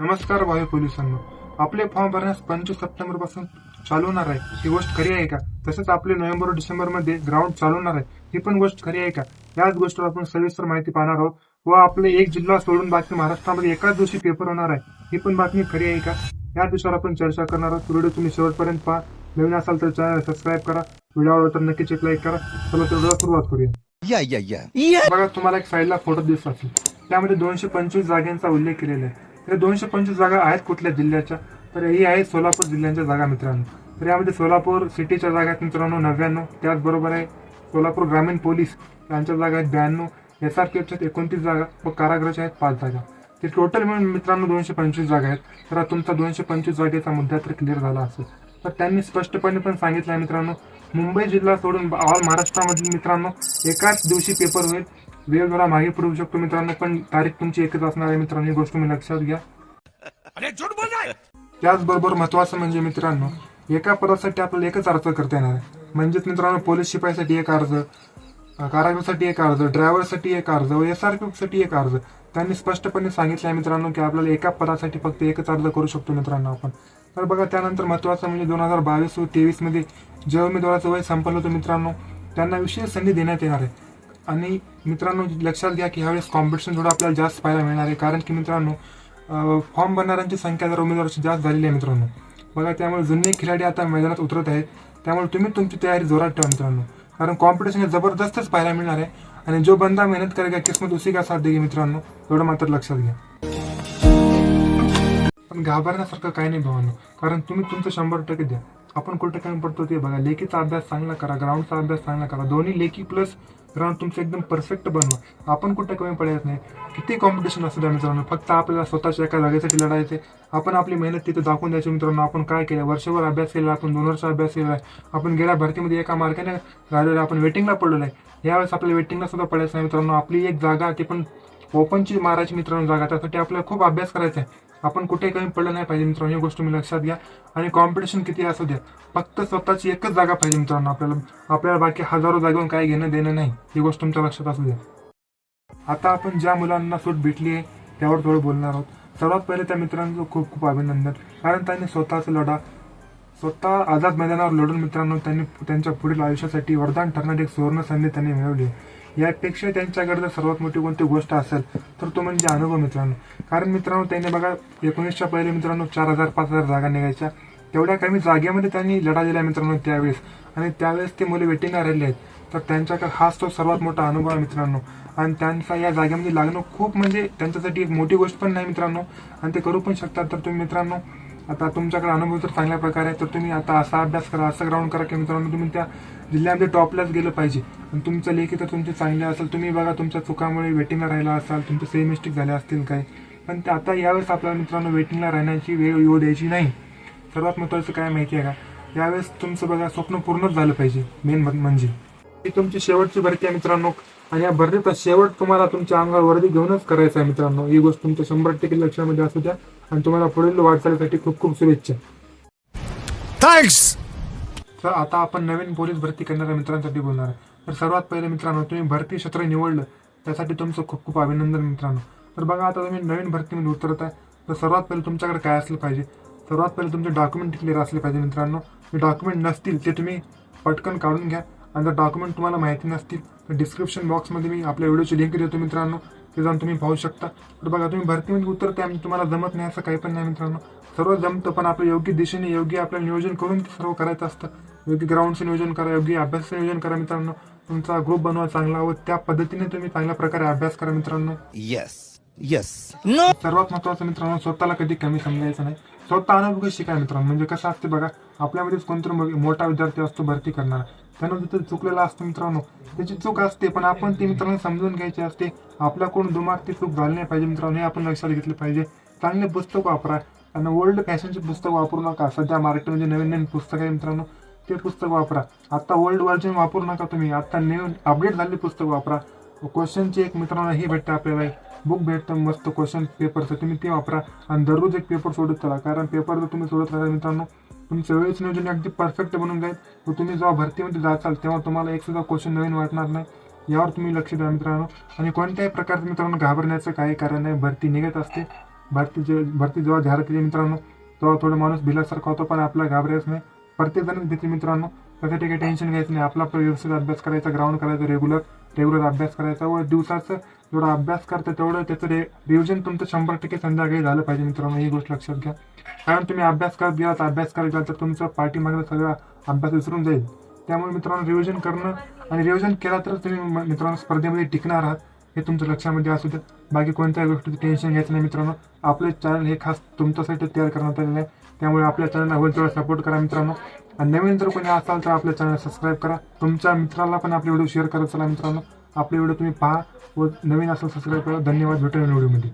नमस्कार भावी पोलिसांनो आपले फॉर्म भरण्यास पंचवीस सप्टेंबरपासून चालू होणार आहे. ही गोष्ट खरी आहे का? तसेच आपले नोव्हेंबर डिसेंबरमध्ये ग्राउंड चालू होणार आहे. ही पण गोष्ट खरी आहे का? याच गोष्टीवर आपण सविस्तर माहिती पाहणार आहोत. व आपले एक जिल्हा सोडून बाकी महाराष्ट्रामध्ये एकाच दिवशी पेपर होणार आहे. ही पण बातमी खरी आहे का? या विषयावर आपण चर्चा करणार आहोत. व्हिडिओ तुम्ही शेवटपर्यंत पहा. नवीन असाल तर चॅनल सबस्क्राईब करा. व्हिडिओ तर नक्कीच एक लाईक करा. चला तर व्हिडिओला सुरुवात करूया. Yeah, yeah, yeah. बघा तुम्हाला एक साईडला फोटो दिसत असेल. त्यामध्ये दोनशे पंचवीस जागांचा उल्लेख केलेला आहे. तर दोनशे पंचवीस जागा आहेत कुठल्या जिल्ह्याच्या? तर ही आहे सोलापूर जिल्ह्यांच्या जागा मित्रांनो. तर यामध्ये सोलापूर सिटीच्या जागा आहेत मित्रांनो नव्याण्णव. त्याचबरोबर आहे सोलापूर ग्रामीण पोलीस यांच्या जागा आहेत ब्याण्णव. एस आर केच्या एकोणतीस जागा व कारागृहाच्या आहेत पाच जागा. ते टोटल मिळून मित्रांनो दोनशे पंचवीस जागा आहेत. तर तुमचा दोनशे पंचवीस जागेचा मुद्दा तर क्लिअर झाला असेल. तर त्यांनी स्पष्टपणे पण सांगितलं आहे मित्रांनो मुंबई जिल्हा सोडून ऑल महाराष्ट्रामधील मित्रांनो एकाच दिवशी पेपर होईल. वेळ जरा मागे पुढू शकतो मित्रांनो पण तारीख तुमची एकच असणार आहे मित्रांनो ही गोष्ट तुम्ही लक्षात घ्या. त्याचबरोबर महत्वाचं म्हणजे मित्रांनो एका पदासाठी आपल्याला एकच अर्ज करता येणार आहे. म्हणजेच मित्रांनो पोलीस शिपाईसाठी एक अर्ज कारागृहासाठी एक अर्ज ड्रायव्हरसाठी एक अर्ज व एस आरसाठी एक अर्ज. त्यांनी स्पष्टपणे सांगितलं आहे मित्रांनो की आपल्याला एका पदासाठी फक्त एकच अर्ज करू शकतो मित्रांनो आपण. तर बघा त्यानंतर महत्वाचं म्हणजे दोन हजार बावीस व तेवीसमध्ये जे उमेदवाराचं वय संपलं होतं मित्रांनो त्यांना विशेष संधी देण्यात येणार आहे. आणि मित्रांनो लक्षात घ्या की ह्यावेळेस कॉम्पिटिशन थोडं आपल्याला जास्त पाहायला मिळणार आहे. कारण की मित्रांनो फॉर्म भरणाऱ्यांची संख्या जर उमेदवाराची जास्त झालेली आहे मित्रांनो. बघा त्यामुळे जुने खिलाडी आता मैदानात उतरत आहेत. त्यामुळे तुम्ही तुमची तयारी जोरात ठेवा मित्रांनो. कारण कॉम्पिटिशन हे जबरदस्तच पाहायला मिळणार आहे. आणि जो बंदा मेहनत करेगा किस्मत उसी का साथ देगी मित्रांनो एवढं मात्र लक्षात घ्या. पण घाबरण्यासारखं काही नाही भावांनो. कारण तुम्ही तुमचं शंभर टक्के द्या. आपण कुठं कमी पडतो ते बघा. लेखीचा अभ्यास चांगला करा ग्राउंडचा अभ्यास चांगला करा. दोन्ही लेखी प्लस ग्राउंड तुमचं एकदम परफेक्ट बनवा. आपण कुठं कमी पडायचं नाही. किती कॉम्पिटिशन असू द्या मित्रांनो. फक्त आपल्याला स्वतःच्या एका जागेसाठी लढायचे आपण आपली मेहनत तिथे दाखवून द्यायची मित्रांनो. आपण काय केलं? वर्षभर अभ्यास केला आपण दोन वर्ष अभ्यास केला आहे. आपण गेल्या भरतीमध्ये एका मार्गाने राहिलेलो आहे, आपण वेटिंगला पडलेलो आहे. यावेळेस आपल्या वेटिंगला सुद्धा पडायचं नाही मित्रांनो. आपली एक जागा ती पण ओपनची मारायची मित्रांनो जागा त्यासाठी आपल्याला खूप अभ्यास करायचा आहे. आपण कुठे कमी पडलं नाही पाहिजे मित्रांनो ही गोष्ट मी लक्षात घ्या. आणि कॉम्पिटिशन किती असू द्या. फक्त स्वतःची एकच जागा पाहिजे मित्रांनो आपल्याला आपल्याला बाकी हजारो जागेवर काही घेणं देणं नाही. ही गोष्ट तुमच्या लक्षात असू द्या. आता आपण ज्या मुलांना सूट भेटली आहे त्यावर थोडं बोलणार आहोत. सर्वात पहिले त्या मित्रांचं खूप खूप अभिनंदन. कारण त्यांनी स्वतःचा लढा स्वतः आझाद मैदानावर लढून मित्रांनो त्यांनी त्यांच्या पुढील आयुष्यासाठी वरदान ठरणारी एक सुवर्ण संधी त्यांनी मिळवली यापेक्षा त्यांच्याकडे जर सर्वात मोठी कोणती गोष्ट असेल तर तो म्हणजे अनुभव मित्रांनो. कारण मित्रांनो त्यांनी बघा एकोणीसच्या पहिले मित्रांनो चार हजार पाच हजार जागा निघायच्या. तेवढ्या कमी जागेमध्ये त्यांनी लढा दिला मित्रांनो त्यावेळेस. आणि त्यावेळेस ते मुले वेटिंगला राहिले आहेत. तर त्यांच्याकडे हाच तो सर्वात मोठा अनुभव आहे मित्रांनो. आणि त्यांचा या जागेमध्ये लागणं खूप म्हणजे त्यांच्यासाठी एक मोठी गोष्ट पण नाही मित्रांनो. आणि ते करू पण शकतात. तर तुम्ही मित्रांनो आता तुमच्याकडे अनुभव जर चांगल्या प्रकारे आहे तर तुम्ही आता असा अभ्यास करा असं ग्राउंड करा की मित्रांनो तुम्ही त्या जिल्ह्यामध्ये टॉपलाच गेलं पाहिजे. आणि तुमचं लेखी तर तुमचे चांगले असेल. तुम्ही बघा तुमच्या चुकामुळे वेटिंगला राहिला असाल तुमचे सेम मिस्टेक झाले असतील काही. पण ते आता यावेळेस आपल्याला मित्रांनो वेटिंगला राहण्याची वेळ येऊ द्यायची नाही. सर्वात महत्त्वाचं काय माहिती आहे का? यावेळेस तुमचं बघा स्वप्न पूर्णच झालं पाहिजे मेन म्हणजे. ही तुमची शेवटची भरती आहे मित्रांनो. आणि या भरतीचा शेवट तुम्हाला तुमच्या अंगावर वर्दी घेऊनच करायचा आहे मित्रांनो. ही गोष्ट तुमच्या शंभर टक्के लक्षामध्ये असू द्या. आणि तुम्हाला पुढील वाटचालीसाठी खूप खूप शुभेच्छा. Thanks! तर आता आपण नवीन पोलीस भरती करणाऱ्या मित्रांसाठी बोलणार आहे. तर सर्वात पहिले मित्रांनो तुम्ही भरती क्षेत्र निवडलं. त्यासाठी तुमचं खूप खूप अभिनंदन मित्रांनो. तर बघा आता तुम्ही नवीन भरतीमध्ये उतरत आहे. तर सर्वात पहिले तुमच्याकडे काय असलं पाहिजे? सर्वात पहिले तुमचे डॉक्युमेंट क्लिअर असले पाहिजे मित्रांनो. डॉक्युमेंट नसतील ते तुम्ही पटकन काढून घ्या. आणि जर डॉक्युमेंट तुम्हाला माहिती नसतील तर डिस्क्रिप्शन बॉक्समध्ये मी आपल्या व्हिडिओची लिंक देतो मित्रांनो. ते जाऊन तुम्ही पाहू शकता. तर बघा तुम्ही भरतीमध्ये उतरताय आणि तुम्हाला जमत नाही असं काही पण नाही मित्रांनो. सर्व जमतं पण आपलं योग्य दिशेने योग्य आपलं नियोजन करून ते सर्व करायचं असतं. योग्य ग्राउंडचं नियोजन करा योग्य अभ्यासाचं नियोजन करा मित्रांनो. तुमचा ग्रुप बनवा चांगला व त्या पद्धतीने तुम्ही चांगल्या प्रकारे अभ्यास करा मित्रांनो. Yes. No! सर्वात महत्वाचं मित्रांनो स्वतःला कधी कमी समजायचं नाही. स्वतः अनुभव शिकाय मित्रांनो. म्हणजे कसं असते बघा आपल्यामध्येच कोणतरी मोठा विद्यार्थी असतो भरती करणार. त्यानं तिथं चुकलेला असतो मित्रांनो. त्याची चूक असते पण आपण ती मित्रांनो समजून घ्यायची असते. आपल्याकडून दुमाग ती चूक झाली नाही पाहिजे मित्रांनो हे आपण लक्षात घेतलं पाहिजे. चांगले पुस्तक वापरा आणि ओल्ड फॅशनचे पुस्तक वापरू नका. सध्या मार्केटमध्ये नवीन नवीन पुस्तक आहे मित्रांनो ते पुस्तक वापरा. आता ओल्ड व्हर्जन वापरू नका तुम्ही. आता नवीन अपडेट झालेले पुस्तक वापरा. क्वेश्चनची एक मित्रांनो हे भेटतं आपल्याला. बुक भेटतं मस्त क्वेश्चन पेपरचं तुम्ही ते वापरा आणि दररोज एक पेपर सोडत चला. कारण पेपर जर तुम्ही सोडत राहिला मित्रांनो तुमचं वेळेच नियोजन अगदी परफेक्ट बनून जाईल. व तुम्ही जेव्हा भरतीमध्ये जाचाल तेव्हा तुम्हाला एक सुद्धा क्वेश्चन नवीन वाटणार नाही. यावर तुम्ही लक्ष द्या मित्रांनो. आणि कोणत्याही प्रकारचं मित्रांनो घाबरण्याचं काही कारण नाही. भरती निघत असते. भरती जे भरती जेव्हा जाहीर केली मित्रांनो तेव्हा थोडं माणूस भिल्यासारखा होतो पण आपला घाबरायचं नाही. प्रत्येकजण भीती मित्रांनो. त्यासाठी काही टेन्शन घ्यायचं नाही. आपला व्यवस्थित अभ्यास करायचा ग्राउंड करायचा रेग्युलर रेग्युलर अभ्यास करायचा व दिवसाचं जेवढा अभ्यास करता तेवढं त्याचं रे रिव्हिजन तुमचं शंभर टक्के संध्याकाळी झालं पाहिजे मित्रांनो. ही गोष्ट लक्षात घ्या. कारण तुम्ही अभ्यास करत गेलात अभ्यास करत गेला तर तुमचं पाठीमागला सगळा अभ्यास विसरून जाईल. त्यामुळे मित्रांनो रिव्हिजन करणं आणि रिव्हिजन केला तर तुम्ही मित्रांनो स्पर्धेमध्ये टिकणार आहात. हे तुमच्या लक्षामध्ये असू द्या. बाकी कोणत्याही गोष्टीचं टेन्शन घ्यायचं नाही मित्रांनो. आपले चॅनल हे खास तुमच्यासाठी तयार करण्यात आलेलं आहे. त्यामुळे आपल्या चॅनलला होईल तेवढा सपोर्ट करा मित्रांनो. आणि नवीन जर कोणी असाल तर आपल्या चॅनल सबस्क्राईब करा. तुमच्या मित्राला पण आपले व्हिडिओ शेअर करत चला मित्रांनो. आपले व्हिडिओ तुम्ही पहा व नवीन असाल सबस्क्राईब करा. धन्यवाद भेटून व्हिडिओमध्ये